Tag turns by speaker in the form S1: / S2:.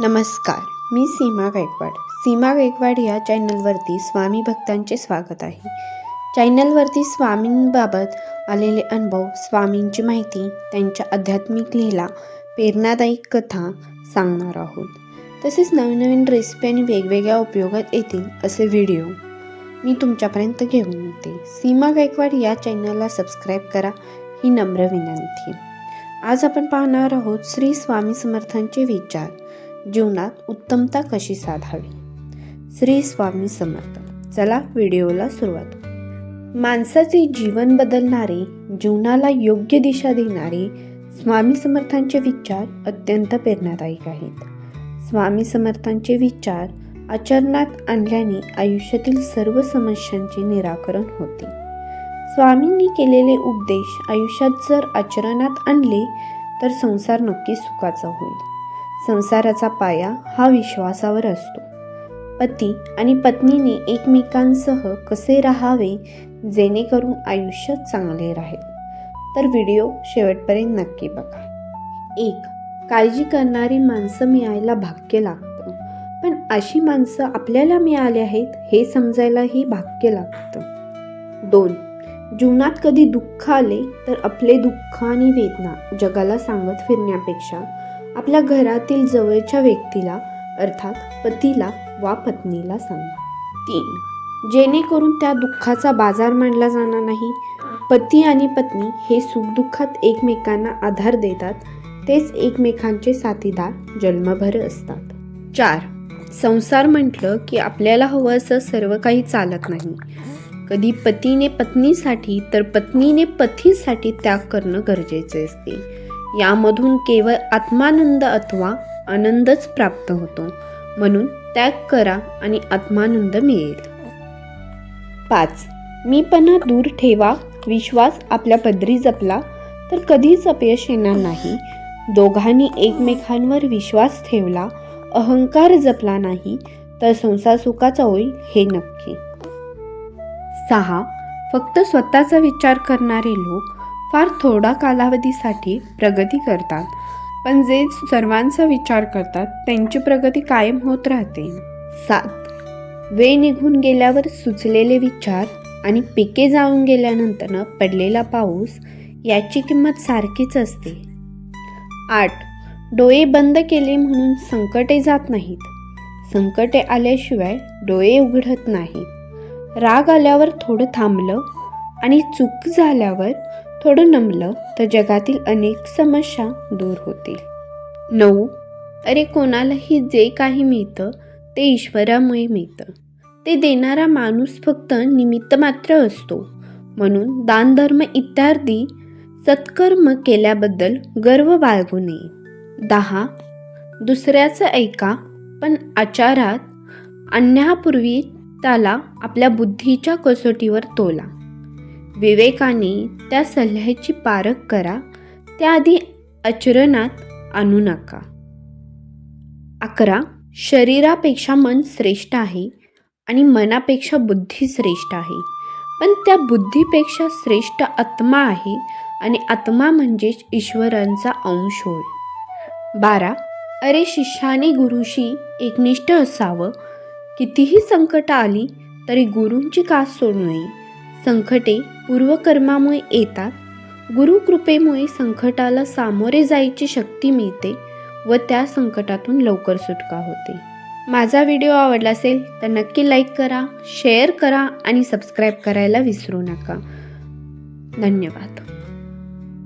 S1: नमस्कार मी सीमा गायकवाड. सीमा गायकवाड या चॅनलवरती स्वामी भक्तांचे स्वागत आहे. चॅनलवरती स्वामींबाबत आलेले अनुभव स्वामींची माहिती त्यांच्या आध्यात्मिक लीला प्रेरणादायी कथा सांगणार आहोत. तसेच नवीन नवीन रेसिपी आणि वेगवेगळ्या उपयोगात येतील असे व्हिडिओ मी तुमच्यापर्यंत घेऊन येते. सीमा गायकवाड या चॅनलला सबस्क्राईब करा ही नम्र विनंती. आज आपण पाहणार आहोत श्री स्वामी समर्थांचे विचार. जीवनात उत्तमता कशी साधावी? श्री स्वामी समर्थ. चला व्हिडिओला सुरुवात माणसाचे जीवन बदलणारे जीवनाला योग्य दिशा देणारे स्वामी समर्थांचे विचार अत्यंत प्रेरणादायक आहेत. स्वामी समर्थांचे विचार आचरणात आणल्याने आयुष्यातील सर्व समस्यांचे निराकरण होते. स्वामींनी केलेले उपदेश आयुष्यात जर आचरणात आणले तर संसार नक्की सुखाचा होईल. संसाराचा पाया हा विश्वासावर असतो. पती आणि पत्नीने एकमेकांसह कसे राहावे जेणेकरून आयुष्य चांगले राहील? तर व्हिडिओ शेवटपर्यंत नक्की बघा. एक काळजी करणारी माणसं मिळायला भाग्य लागतं. पण अशी माणसं आपल्याला मिळाली आहेत हे समजायलाही भाग्य लागतं. दोन जीवनात कधी दुःख आले तर आपले दुःख आणि वेदना जगाला सांगत फिरण्यापेक्षा आपल्या घरातील जवळच्या व्यक्तीला अर्थात पतीला वा पत्नीला सांगा. तीन. जेणेकरून त्या दुःखाचा बाजार मांडला जाणार नाही. पती आणि पत्नी हे सुखदुःखात एकमेकांना आधार देतात. तेच एकमेकांचे साथीदार जन्मभर असतात. चार. संसार म्हटलं की आपल्याला हवं असं सर्व काही चालत नाही. कधी पतीने पत्नीसाठी तर पत्नीने पतीसाठी त्याग करणं गरजेचे असते. यामधून केवळ आत्मानंद अथवा आनंदच प्राप्त होतो. म्हणून त्याग करा आणि आत्मानंद मिळेल. पाच. मीपणा दूर ठेवा. विश्वास आपल्या पदरी जपला तर कधीच अपयश येणार नाही. दोघांनी एकमेकांवर विश्वास ठेवला अहंकार जपला नाही तर संसार सुखाचा होईल हे नक्की. सहा. फक्त स्वतःचा विचार करणारे लोक फार थोडा कालावधीसाठी प्रगती करतात. पण जे सर्वांचा विचार करतात त्यांची प्रगती कायम होत राहते. सात. वेळ निघून गेल्यावर सुचलेले विचार आणि पिके जाऊन गेल्यानंतर पडलेला पाऊस याची किंमत सारखीच असते. आठ. डोळे बंद केले म्हणून संकटे जात नाहीत. संकटे आल्याशिवाय डोळे उघडत नाही राग आल्यावर थोडं थांबलं आणि चूक झाल्यावर थोडं नमलं तर जगातील अनेक समस्या दूर होतील. नऊ. अरे कोणालाही जे काही मिळतं ते ईश्वरामुळे मिळतं. ते देणारा माणूस फक्त निमित्त मात्र असतो. म्हणून दानधर्म इत्यादी सत्कर्म केल्याबद्दल गर्व बाळगू नये. दहा. दुसऱ्याचं ऐका पण आचारात आणण्यापूर्वी त्याला आपल्या बुद्धीच्या कसोटीवर तोला. विवेकाने त्या सल्ह्याची पारख करा. त्याआधी आचरणात आणू नका. अकरा. शरीरापेक्षा मन श्रेष्ठ आहे आणि मनापेक्षा बुद्धी श्रेष्ठ आहे. पण त्या बुद्धीपेक्षा श्रेष्ठ आत्मा आहे आणि आत्मा म्हणजेच ईश्वरांचा अंश होय. बारा. अरे शिष्याने गुरुशी एकनिष्ठ असावं. कितीही संकट आली तरी गुरूंची कास सोडू नये? संकटे पूर्वकर्मामुळे येतात गुरुकृपेमुळे संकटाला सामोरे जायची शक्ती मिळते व त्या संकटातून लवकर सुटका होते. माझा व्हिडिओ आवडला असेल तर नक्की लाईक करा शेअर करा आणि सबस्क्राईब करायला विसरू नका. धन्यवाद.